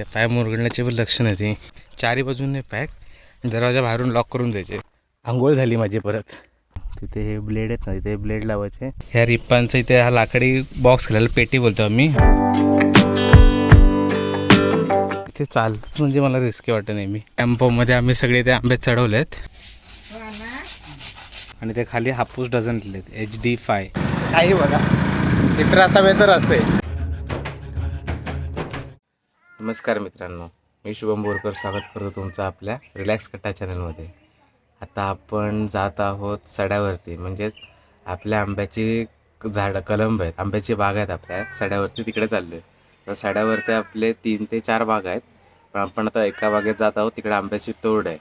त्या पाय मुरगळण्याचे पण लक्षण आहे ते. चारी बाजूने पॅक दरवाजा बाहेरून लॉक करून जायचे आंघोळ झाली माझी परत. तिथे हे ब्लेड आहेत ना तिथे ब्लेड लावायचे. ह्या रिप्पांचं इथे हा लाकडी बॉक्स घालायला पेटी बोलतो आम्ही. ते चालतच म्हणजे मला रिस्की वाटत नेहमी. टेम्पोमध्ये आम्ही सगळे ते आंबे चढवलेत. आणि ते खाली हापूस डझन लिहिलेत एच डी फाय काही बघा. मित्र असावे तर असे. नमस्कार मित्रांनो मी शुभम बोरकर स्वागत करतो तुमचं आपल्या रिलॅक्स कट्टा चॅनलमध्ये. आता आपण जात आहोत सड्यावरती म्हणजेच आपल्या आंब्याची झाडं कलंब आहेत आंब्याची बाग आहेत आपल्या सड्यावरती तिकडे चाललो आहे तर सड्यावरती आपले तीन ते चार बाग आहेत पण आपण आता एका बागेत जात आहोत तिकडे आंब्याची तोड आहे.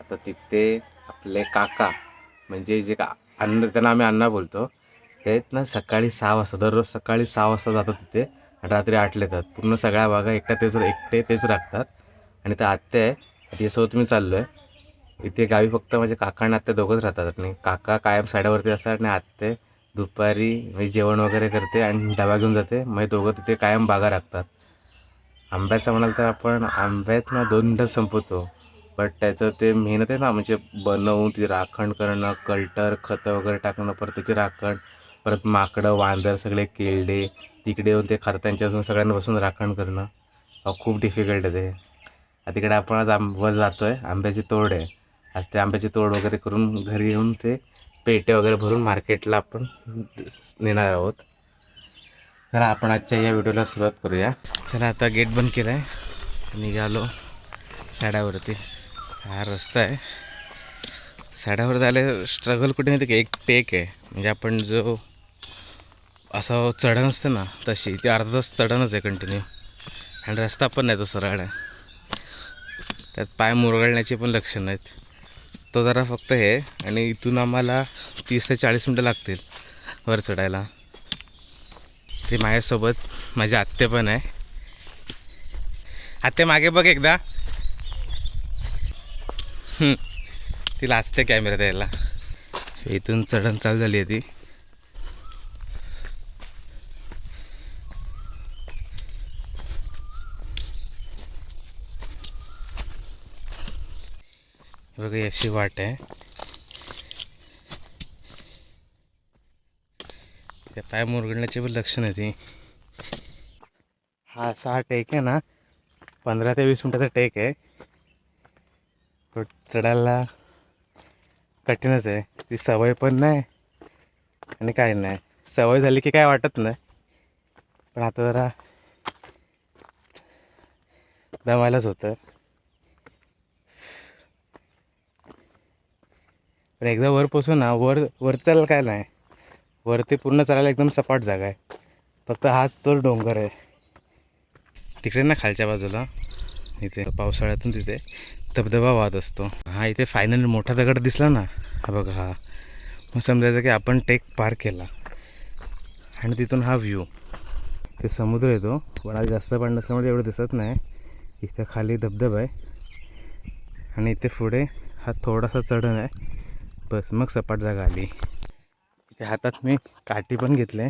आता तिथे आपले काका म्हणजे जे का अन्न त्यांना आम्ही अण्णा बोलतो ते ना सकाळी सहा वाजता दररोज सकाळी सहा वाजता जातात तिथे. रात्री आठला येतात पूर्ण सगळ्या बागा एकटा तेच एकटे तेच राखतात. आणि ते आत्या आहे तिच्यासोबत मी चाललो आहे इथे गावी फक्त माझे काका आणि आत्या दोघंच राहतात. आणि काका कायम साड्यावरती असतात आणि आत्ते दुपारी म्हणजे जेवण वगैरे करते आणि डबा घेऊन जाते. मग दोघं तिथे कायम बागा राखतात. आंब्याचं म्हणाल तर आपण आंब्यात ना दोन मिनटं संपवतो. बट त्याचं ते मेहनत आहे ना म्हणजे बनवून ती राखण करणं कल्टर खतं वगैरे टाकणं परत त्याची राखण परत माकडं वांदर सगळे केळडे तिकडे येऊन ते खरं त्यांच्यापासून सगळ्यांना बसून राखण करणं खूप डिफिकल्ट आहे ते. तिकडे आपण आज आंब जातो आहे आंब्याची तोड आहे. आज ते आंब्याची तोड वगैरे करून घरी येऊन ते पेटे वगैरे भरून मार्केटला आपण नेणार आहोत. चला आपण आजच्या या व्हिडिओला सुरुवात करूया. चला आता गेट बंद केलं आहे निघालो साड्यावरती. हा रस्ता आहे. साड्यावर जायला स्ट्रगल कुठे माहिती की? एक टेक आहे. म्हणजे आपण जो असं चढण असतं ना तशी. ती अर्धा तास चढणच आहे कंटिन्यू आणि रस्ता पण नाही तो सरळ आहे. त्यात पाय मुरगळण्याची पण लक्षणं नाहीत. तो जरा फक्त हे आणि इथून आम्हाला तीस ते चाळीस मिनटं लागतील वर चढायला. ते माझ्यासोबत माझी आत्ते पण आहे. आत्ते मागे बघ एकदा. ती तिला असते कॅमेरा द्यायला. इथून चढण चालू झाली आहे ती. बघा अशी वाट आहे. त्या पाय मुरगळण्याची पण लक्ष नाही ती. हा असा हा टेक आहे ना. पंधरा ते वीस मिनटाचा टेक आहे. तो चढायला कठीणच आहे. ती सवय पण नाही आणि काय नाही. सवय झाली की काय वाटत नाही. पण आता जरा दमायलाच होतं. पण एकदा वर पोचू ना वर वर चालायला काय नाही. वरती पूर्ण चालायला एकदम सपाट जागा आहे. फक्त हाच तो डोंगर आहे. तिकडे ना खालच्या बाजूला इथे पावसाळ्यातून तिथे धबधबा वाहत असतो. हा इथे फायनल मोठा दगड दिसला ना हा बघा हा. मग समजायचं की आपण टेक पार केला. आणि तिथून हा व्ह्यू ते समुद्र येतो पण आज जास्त पाणी नसल्यामुळे एवढं दिसत नाही. इथं खाली धबधबा आहे. आणि इथे पुढे हा थोडासा चढण आहे. बस मग सपाट जागा आली. इथे हातात मी काठी पण घेतले.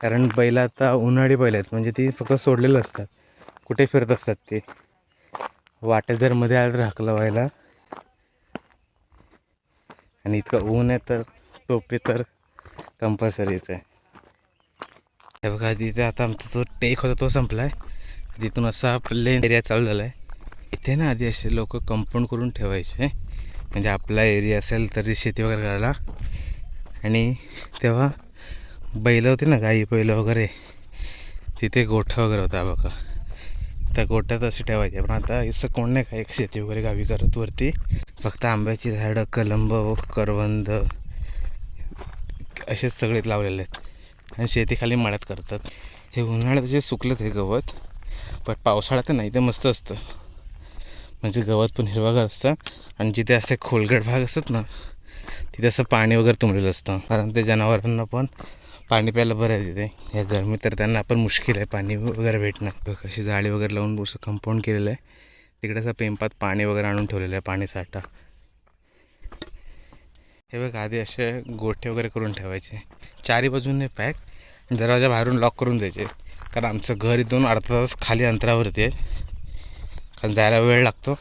कारण बैल आता उन्हाळी बैल आहेत म्हणजे ती फक्त सोडलेलं असतात. कुठे फिरत असतात ते? वाटे जर मध्ये आलं राखलं व्हायला. आणि इतकं ऊन आहे तर टोपी तर कंपल्सरीच आहे. हे बघा तिथे आता आमचा जो टेक होता तो संपला आहे तिथून असा प्लेन एरिया चालू झाला आहे इथे ना आधी असे लोक कंपाऊंड करून ठेवायचे. म्हणजे आपला एरिया असेल तर ती शेती वगैरे करायला. आणि तेव्हा बैल होती ना गाई बैल वगैरे तिथे गोठा वगैरे होता बघा. त्या गोठ्यात असे ठेवायचे. पण आता असं कोण नाही काय शेती वगैरे गावी करत वरती. फक्त आंब्याची झाडं कलंब करवंद असेच सगळे लावलेले आहेत. आणि शेती खाली मळ्यात करतात. हे उन्हाळ्यात जे सुकलं ते गवत पण पावसाळ्यात नाही ते मस्त असतं. म्हणजे गवत पण हिरवागार असतं. आणि जिथे असे खोलगट भाग असतात ना तिथे असं पाणी वगैरे तुंबलेलं असतं. कारण ते जनावरांना पण पाणी प्यायला बरं आहे तिथे. या गरमी तर त्यांना पण मुश्किल आहे पाणी वगैरे भेटणं. अशी जाळी वगैरे लावून असं कंपाऊंड केलेलं आहे. तिकडे असं पेंपात पाणी वगैरे आणून ठेवलेलं आहे पाणी साठा. हे बघ आधी असे गोठे वगैरे करून ठेवायचे. चारी बाजूने पॅक दरवाजा बाहेरून लॉक करून जायचे कारण आमचं घर इथून अर्धा तास खाली अंतरावरती आहे. कारण जायला वेळ लागतो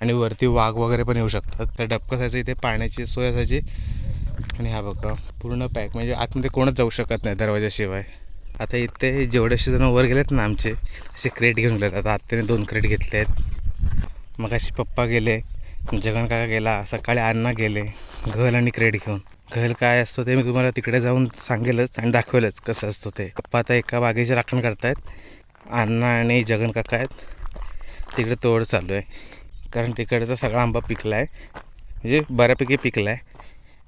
आणि वरती वाघ वगैरे पण येऊ शकतात. तर डबकसायचं इथे पाण्याची सोय असायची. आणि हा बघा पूर्ण पॅक म्हणजे आतमध्ये कोणच जाऊ शकत नाही दरवाजाशिवाय आता इथे जेवढेशे जण वर गेलेत ना आमचे असे क्रेट घेऊन गेलेत. आता आत्याने दोन क्रेट घेतले आहेत. मग अशी पप्पा गेले जगन काका गेला सकाळी अण्णा गेले घल आणि क्रेट घेऊन. घल काय असतो ते मी तुम्हाला तिकडे जाऊन सांगेलच आणि दाखवेलच कसं असतो ते. पप्पा आता एका बागेचे राखण करतायत. अण्णा आणि जगन काका आहेत. तिकडे तोड चालू आहे. कारण तिकडचा सगळा आंबा पिकला आहे म्हणजे बऱ्यापैकी पिकला आहे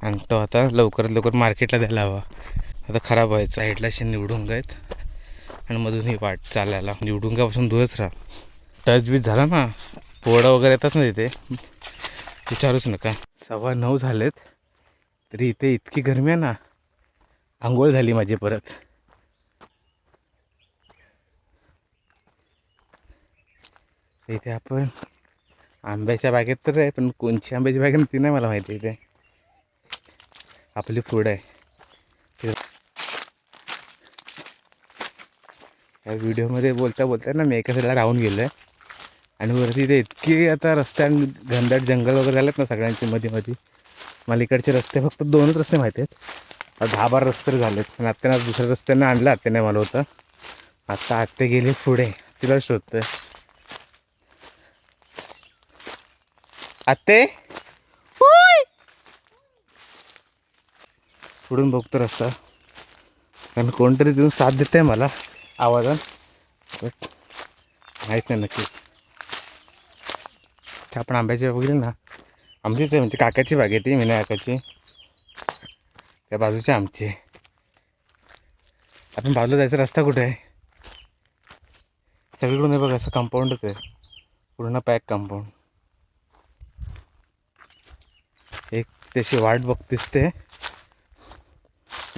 आणि तो आता लवकरात लवकर मार्केटला द्यायला हवा. आता खराब व्हायचं साईडला असे निवडून आहेत. आणि मधून ही वाट चालायला. निवडुंगापासून दूरच राहा. टच बीच झाला ना. पोडा वगैरे येतात ना तिथे. विचारूच नका. सव्वा नऊ झालेत. तरी इथे इतकी गरमी आहे ना. आंघोळ झाली माझी परत. इथे आपण आंब्याच्या बागेत तर आहे पण कोणची आंब्याची बाग आहे ती नाही मला माहिती इथे. आपली फूड आहे. ते- या व्हिडिओमध्ये बोलता बोलता ना मी एका साईडला राहून गेलो आहे आणि वरती इथे इतकी आता रस्त्यां घनदाट जंगल वगैरे झालेत ना सगळ्यांची मध्ये मध्ये मला इकडचे रस्ते फक्त दोनच रस्ते माहिती आहेत. दहा बारा रस्ते झालेत. पण आत्यानं दुसऱ्या रस्त्यानं आणलं आत्याने मला होतं. आत्ता आत्ते गेले पुढे तिला शोधतं आत्ते? पुढून बघतो रस्ता. कारण कोणतरी तिथून साथ देत आहे मला आवाजात. बट माहीत नाही नक्की. ते आपण आंब्याची बघितली ना? आमचीच आहे म्हणजे काकाची बाग आहे ती विनायकाची त्या बाजूची आमची. आपण बाजूला जायचा रस्ता कुठे आहे? सगळीकडून हे बघा असं कंपाऊंडच आहे. पूर्ण पॅक कंपाऊंड एक त्याची वाट बघतेस ते.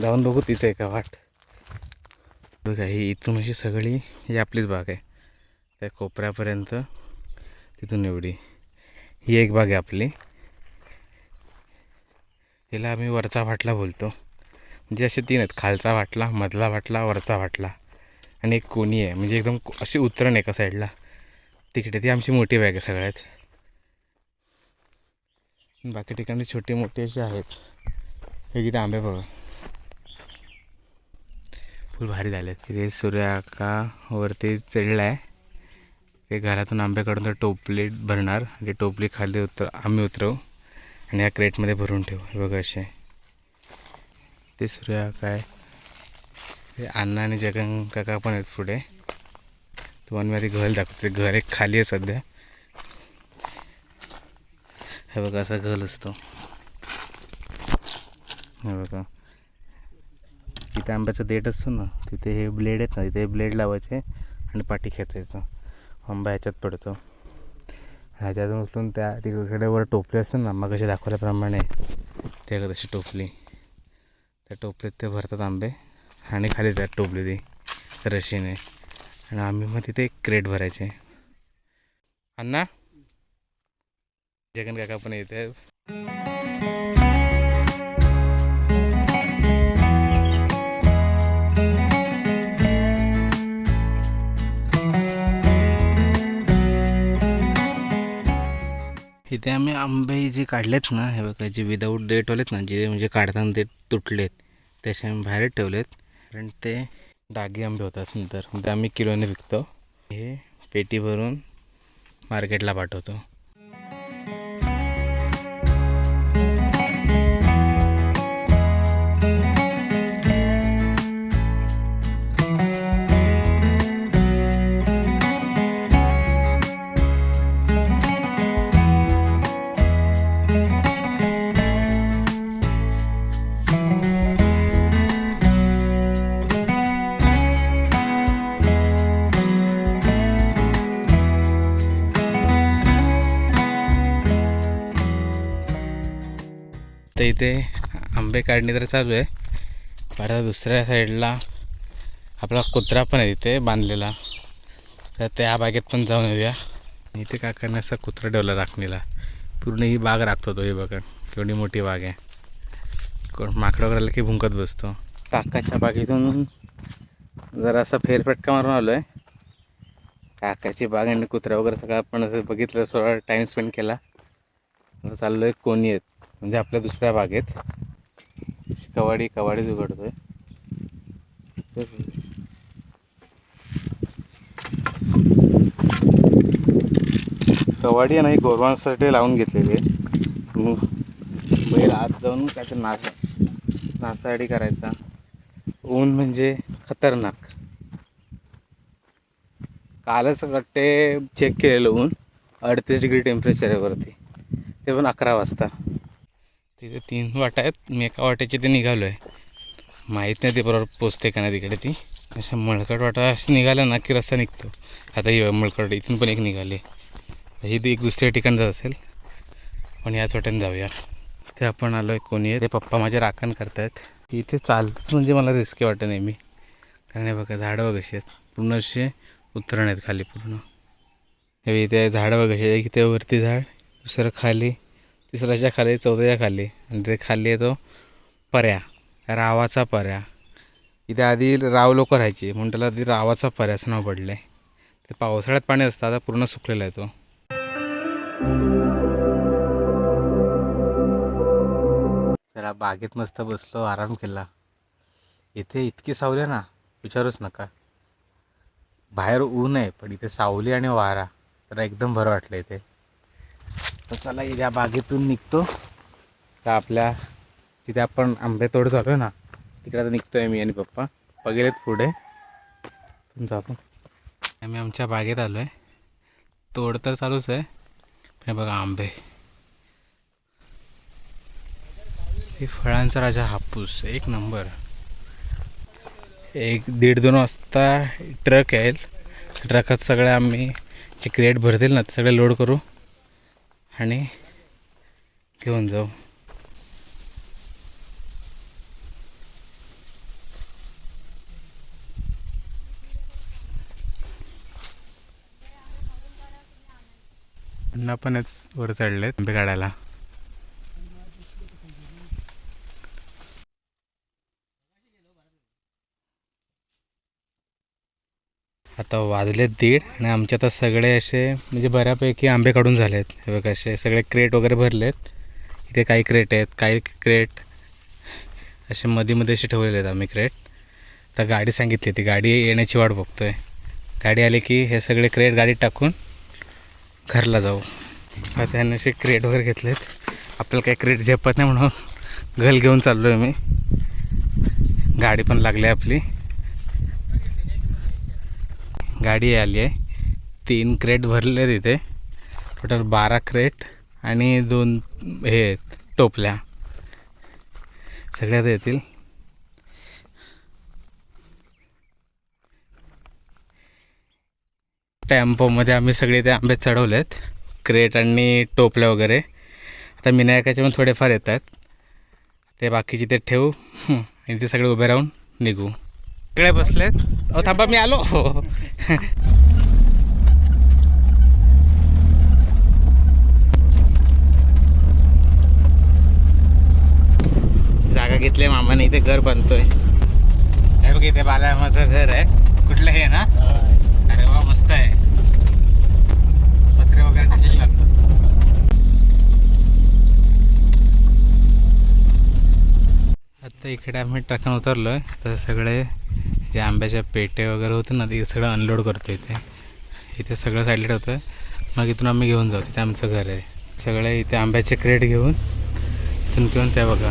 जाऊन बघू तिचं आहे का वाट. बघा ही इथून अशी सगळी ही आपलीच बाग आहे. त्या कोपऱ्यापर्यंत तिथून एवढी. ही एक बाग आहे आपली. हिला आम्ही वरचा वाटला बोलतो. म्हणजे असे तीन आहेत. खालचा वाटला मधला वाटला वरचा वाटला. आणि एक कोणी आहे. म्हणजे एकदम अशी उतरण एका साईडला. तिकडे ती आमची मोठी बॅग आहे सगळ्यात. बाकी ठिकाणी छोटे मोठे असे आहेत. हे किती आंबे बघा. फुल भारी झाले तिथे सूर्याकावरती चढला आहे ते घरातून आंबे काढून तर टोपली भरणार आणि टोपली खाली उतर आम्ही उतरवू आणि या क्रेटमध्ये भरून ठेवू. हे बघा असे. ते सूर्या काय? ते अण्णा आणि जगन काका पण आहेत पुढे. तुम्हाला मी आधी घर दाखवते. घर एक खाली आहे सध्या. हे बघा असा घर असतो. हे बघा. तिथे आंब्याचं देठ असतो ना तिथे हे ब्लेड आहेत ना तिथे ब्लेड लावायचे आणि पाठी खेचायचं. आंबा ह्याच्यात पडतो. ह्याच्यातून उचलून त्या तिकडे वर टोपली असतात ना मग कशी दाखवल्याप्रमाणे ते तशी टोपली. त्या टोपलीत ते भरतात आंबे आणि खाली त्यात टोपली ती रशीने. आणि आम्ही मग तिथे एक क्रेट भरायचे. अण्णा? जगन काका पण येते इथे आम्ही आंबे जे काढलेत ना हे बघा जे विदाऊट डेट वालेत ना जे म्हणजे काढताना ते तुटलेत त्याचे आम्ही बाहेर ठेवलेत. कारण ते डागे आंबे होतात नंतर ते आम्ही किलोने विकतो. हे पेटी भरून मार्केटला पाठवतो. तर इथे. आंबे काढणी तर चालू आहे. पण आता दुसऱ्या साईडला आपला कुत्रा पण आहे इथे बांधलेला. तर त्या बागेत पण जाऊन येऊया. इथे काकांनी असा कुत्रा ठेवला राखणीला. पूर्ण ही बाग राखतो तो हे बघा. केवढी मोठी बाग आहे. कोण माकडं वगैरे की भुंकत बसतो. काकाच्या बागेतून जरा असा फेरफटका मारून आलो आहे काकाची बाग आणि कुत्रा वगैरे सगळं आपण असं बघितलं थोडा टाईम स्पेंड केला. चाललो आहे कोणी आहेत म्हणजे आपल्या दुसऱ्या बागेत. कवाडी कवाडीच उघडतोय. कवाडी नाही गोरवांसाठी लावून घेतलेली आहे. बैल आत जाऊन तर नाच नाचाडी करायचा. ऊन म्हणजे खतरनाक. कालच वाटते चेक केलेलं ऊन. अडतीस डिग्री टेम्परेचर आहे वरती. ते पण अकरा वाजता. तिथे तीन वाटा आहेत. मी एका वाट्याची ते निघालो आहे माहीत नाही ते बरोबर पोचते का नाही तिकडे ती. अशा मळकट वाटा असं निघाला ना की रस्ता निघतो. आता ही मळकट इथून पण एक निघाली. ही एक दुसऱ्या ठिकाण जात असेल. पण याच वाट्याने जाऊया. ते आपण आलो आहे कोणी आहे? ते पप्पा माझे राखण करतायत. इथे चालतंच म्हणजे मला रिस्की वाटतं नेहमी कारण हे बघा झाडं वगैरे आहेत. पूर्ण असे उतरण आहेत खाली पूर्ण. हे इथे झाडं वगैरे आहे इथे वरती झाड दुसरं खाली. तिसऱ्याच्या खाली चौथ्याच्या खाली. आणि ते खाली आहे तो पर्या. रावाचा पर्या. इथे आधी राव लोक राहायची. म्हणून त्याला आधी रावाचा पर्या असं नाव पडलं आहे ते पावसाळ्यात पाणी असतं आता पूर्ण सुकलेला आहे तो. जरा बागेत मस्त बसलो आराम केला. इथे इतकी सावली आहे ना विचारूच नका. बाहेर ऊन आहे पण इथे सावली आणि वारा. तर एकदम बरं वाटलं इथे. तर चला या बागेतून निघतो. तर आपल्या जिथे आपण आंबे तोड चालू आहे ना तिकडे आता निघतोय मी आणि पप्पा. पप्पा पुढे. जातो. आम्ही आमच्या बागेत आलो आहे तोड तर चालूच आहे. पण बघा आंबे. हे फळांचा राजा हापूस एक नंबर. एक दीड दोन वाजता ट्रक येईल. ट्रकात सगळे आम्ही जे क्रेट भरतील ना ते सगळे लोड करू. आणि घेऊन जाऊ. अण्णा पणच वर चढलेत आंबे काढायला. आता वाजले दीड आणि आमचे आता सगळे असे म्हणजे बऱ्यापैकी आंबे काढून झाले आहेत हे बघा असे सगळे क्रेट वगैरे भरलेत. इथे काही क्रेट आहेत काही क्रेट असे मध्ये मध्ये असे ठेवलेले आहेत आम्ही क्रेट तर गाडी सांगितली ती गाडी येण्याची वाट बघतोय. गाडी आली की हे सगळे क्रेट गाडीत टाकून घरला जाऊ. आता त्याने असे क्रेट वगैरे घेतलेत. आपल्याला काही क्रेट झेपत नाही म्हणून घल घेऊन चाललो आहे मी. गाडी पण लागली आहे आपली. गाडी आली आहे. तीन क्रेट भरले आहेत इथे. टोटल बारा क्रेट आणि दोन हे आहेत, टोपल्या. सगळ्यात येतील. टेम्पोमध्ये आम्ही सगळे ते आंबे चढवले आहेत क्रेट आणि टोपल्या वगैरे. आता विनायकाचे पण थोडेफार येत आहेत ते बाकीचे ते ठेवू. आणि ते सगळे उभे राहून निघू. सगळे बसलेत. अहो थांबा मी आलो हो जागा घेतली मामाने इथे घर बांधतोय हे बघ इथे बालामाचं घर आहे. कुठलं हे ना? अरे वा मस्त आहे. पत्रे वगैरे टाकलेले लागतात आता इकडे आम्ही ट्रकान उतरलो आहे आता सगळे जे आंब्याच्या पेटे वगैरे होते ना ते सगळं अनलोड करतो इथे. इथे सगळं साईडला होतं आहे मग इथून आम्ही घेऊन जाऊ तिथे आमचं घर आहे. सगळे इथे आंब्याचे क्रेट घेऊन इथून घेऊन त्या बघा.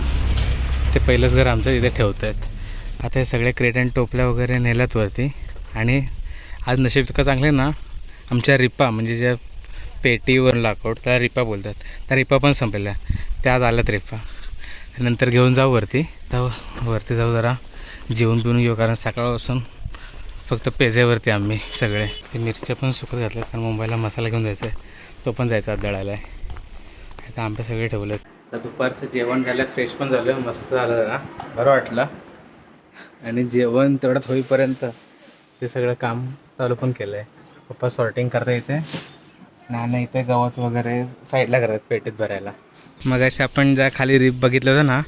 ते पहिलंच घर आमचं इथे ठेवत आहेत आता हे सगळे क्रेट आणि टोपल्या वगैरे नेल्यात वरती. आणि आज नशीब इतकं चांगले ना आमच्या रिपा म्हणजे ज्या पेटीवर लाकूड त्या रिपा बोलतात. त्या रिपा पण संपलेल्या त्या आज आल्यात रिपा. नंतर घेऊन जाऊ वरती. तर वरती जाऊ जरा. जेवण पिऊन घेऊ कारण सकाळपासून फक्त पेजेवरती आम्ही सगळे. ते मिरच्या पण सुकत घातल्या कारण मुंबईला मसाला घेऊन जायचा आहे तो पण जायचा आत दळायला. आहे आता आंबे सगळे ठेवले तर दुपारचं जेवण झालं फ्रेश पण झालं मस्त झालं जरा. बरं वाटलं. आणि जेवण तेवढ्यात होईपर्यंत ते सगळं काम चालू पण केलं आहे पप्पा सॉर्टिंग करता येते. नाना इथे गवत वगैरे साईडला करतात पेटीत भरायला. मग असे आपण ज्या खाली रिप बघितलं होतं ना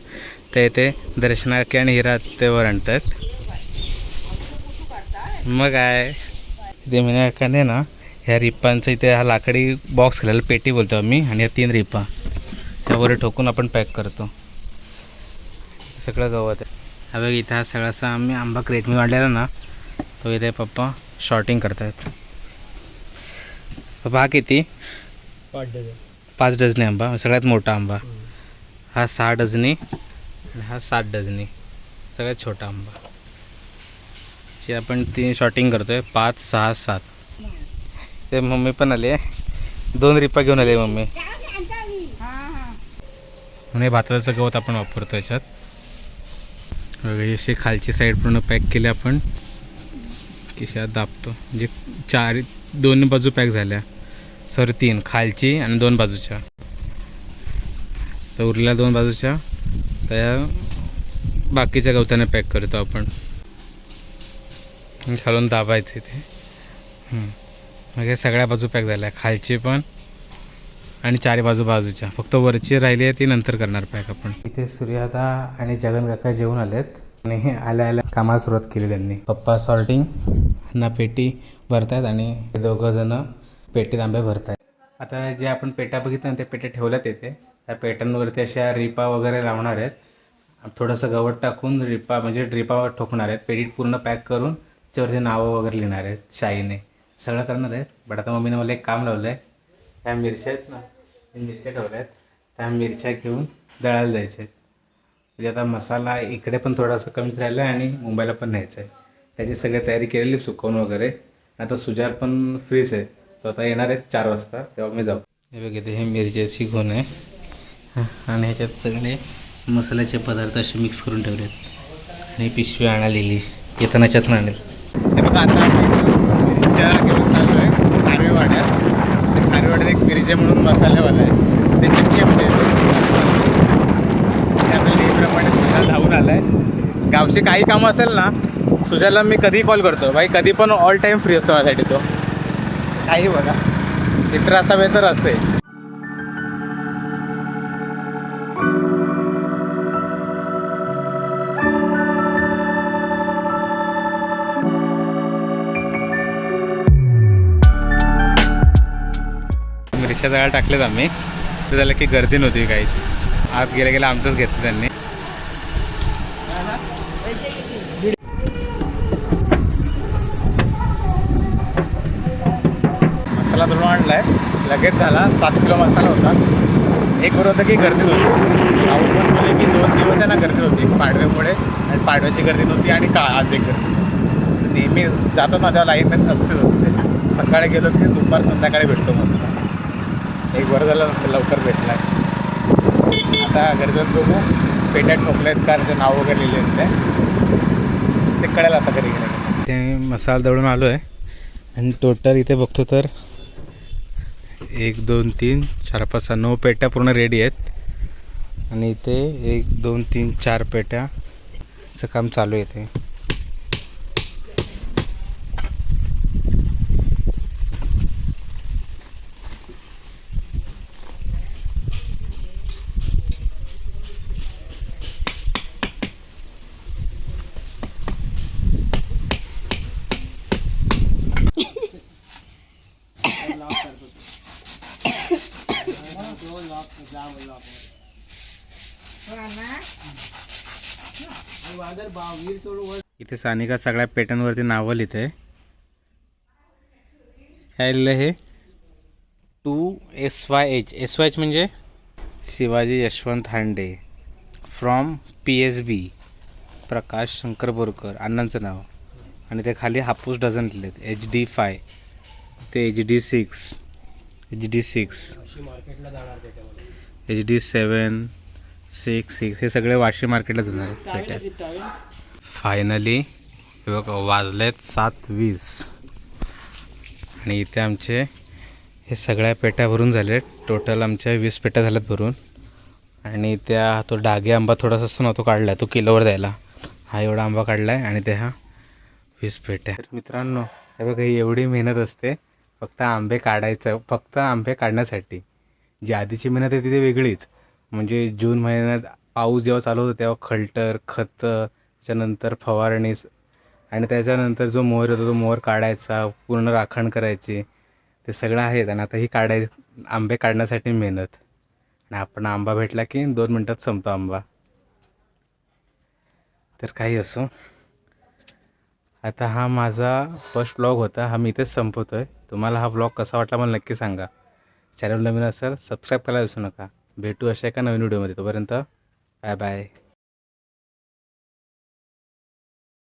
ते इथे दर्शनाकी आणि हिरा ते वर आणतात. मग काय ते मिनाकाने ना ह्या रिप्पांचं इथे हा लाकडी बॉक्स घालायला पेटी बोलतो आम्ही आणि या तीन रिपा. त्यावर ठोकून आपण पॅक करतो. सगळं गवत आहे. हा बघ इथं हा सगळासा आम्ही आंबा क्रेटमी वाढलेला ना तो इथे पप्पा शॉर्टिंग करतायत. पप्पा हा किती? पाच डझनी आंबा सगळ्यात मोठा आंबा. हा सहा डझनी आणि हा सात डझनी. सगळ्यात छोटा आंबा. जे आपण तीन शॉटिंग करतोय पाच सहा सात. ते मम्मी पण आली आहे. दोन रिपा घेऊन आली मम्मी. आणि भाताचं गवत आपण वापरतो याच्यात. अशी खालची साईड पूर्ण पॅक केली आपण. किशात दाबतो. म्हणजे चार दोन बाजू पॅक झाल्या. सर तीन खालची आणि दोन बाजूच्या. तर उरलेल्या दोन बाजूच्या त्या बाकीच्या गवताने पॅक करतो आपण. खालून दाबायचे ते मग हे सगळ्या बाजू पॅक झाल्या. खालची पण आणि चारी बाजू बाजूच्या. फक्त वरची राहिली आहे ती नंतर करणार पॅक आपण. इथे सूर्यादा आणि जगन काका जेवून आलेत. आणि हे आल्या आल्या कामाला सुरुवात केली त्यांनी. पप्पा सॉर्टिंग ना पेटी भरतायत आणि दोघंजणं दोघं जण पेटीत आंबे भरतायत. आता जे आपण पेट्या बघितलं ना त्या पेट्या ठेवल्यात येते त्या पेट्यांवरती अशा रिपा वगैरे लावणार आहेत. थोडंसं गवत टाकून रिपा म्हणजे ड्रिपा ठोकणार आहेत. पेटीत पूर्ण पॅक करून त्याच्यावरती नावं वगैरे लिहिणार आहेत शाईने. सगळं करणार आहेत. बट आता मम्मीने मला एक काम लावलं आहे त्या मिरच्या आहेत ना मिरच्या ठेवल्या आहेत त्या मिरच्या घेऊन दळायला जायच्या आहेत. म्हणजे आता मसाला इकडे पण थोडासा कमीच राहिला आहे आणि मुंबईला पण न्यायचा आहे. त्याची सगळी तयारी केलेली सुकवून वगैरे. आता सुजार पण फ्रीज आहे. तो आता येणार आहे चार वाजता तेव्हा मी जाऊ. हे बघ इथे हे मिरच्याची घोण आहे. हं, आणि ह्याच्यात सगळे मसाल्याचे पदार्थ असे मिक्स करून ठेवलेत. आणि पिशवी आणालेली येताना याच्यात आणेल. हे बघा आता आम्ही मिरच्या घेऊन चाललो आहे खारवेवाड्यात खारवेवाड्यात एक मिरजे म्हणून मसालेवाला आहे. ते चिक्की म्हणजे आपल्या नेहमीप्रमाणे सुजा धावून आला आहे गावची काही कामं असेल ना सुजाला मी कधी कॉल करतो. भाई कधी पण ऑल टाईम फ्री असतो माझ्यासाठी तो. काही बघा. मित्र असावे तर असे मिरच्या जळा टाकलेत आम्ही. ते झालं की गर्दी नव्हती काहीच. आत गेल्या गेल्या आमचंच घेतलं त्यांनी मसाला दळून आणला आहे लगेच झाला. सात किलो मसाला होता. एक बरोबर होतं की गर्दी होती भाऊ पण बोलले की दोन दिवस आहे ना गर्दी होती पाडव्यामुळे आणि पाडव्याची गर्दी नव्हती आणि का आज एक गर्दी नेहमी जातो ना तेव्हा असतेच असते. सकाळी गेलो की दुपार संध्याकाळी भेटतो मसाला एक बरं झालं लवकर भेटला आता गर्दीत बघू. पेट्यात ठोकल्या आहेत का? त्याचं नाव वगैरे लिहिले आहेत ते. कळेल आता घरी गेलं ते मसाला दळून आलो आहे आणि टोटल इथे बघतो तर एक दोन तीन चार पाच सहा नऊ पेट्या पूर्ण रेडी आहेत. आणि इथे एक दोन तीन चार पेट्याचं काम चालू आहे इथे सानिका सगळ्या पेट्यांवरती नावं लिहिते. काय लिहिलं हे? To S Y H. S Y H म्हणजे? Shivaji Yashwant Hande. From P S B Prakash Shankar Borkar. अण्णांचं नाव. आणि ते खाली हापूस डझन लिहिलेत. एच डी फाय ते H D six H D six H D seven six six हे सगळे वाशी मार्केटला जाणार आहेत. पेट्या फायनली हे बघ वाजलेत सात वीस. आणि इथे आमचे हे सगळ्या पेट्या भरून झाले टोटल आमच्या वीस पेट्या झाल्यात भरून. आणि त्या तो डागे आंबा थोडासा असतो ना तो काढला तो किलोवर द्यायला. हा एवढा आंबा काढला आहे आणि ते हा वीस पेट्या तर मित्रांनो हे बघा ही एवढी मेहनत असते. फक्त आंबे काढायचं फक्त आंबे काढण्यासाठी. जी आधीची मेहनत आहे ती वेगळीच. म्हणजे जून महिन्यात पाऊस जेव्हा चालू होतो तेव्हा खलटर खतं त्याच्यानंतर फवारणीस आणि त्याच्यानंतर जो मोहर होता तो मोहर काढायचा पूर्ण राखण करायची. ते सगळं आहेत आणि आता ही काढाय आंबे काढण्यासाठी मेहनत. आणि आपण आंबा भेटला की दोन मिनटात संपतो आंबा. तर काही असो. आता हा माझा फर्स्ट ब्लॉग होता. हा मी इथेच संपवतो आहे तुम्हाला हा ब्लॉग कसा वाटला मला नक्की सांगा. चॅनल नवीन असेल सबस्क्राईब करायला विसरू नका. भेटू अशा एका नवीन व्हिडिओमध्ये. तोपर्यंत बाय बाय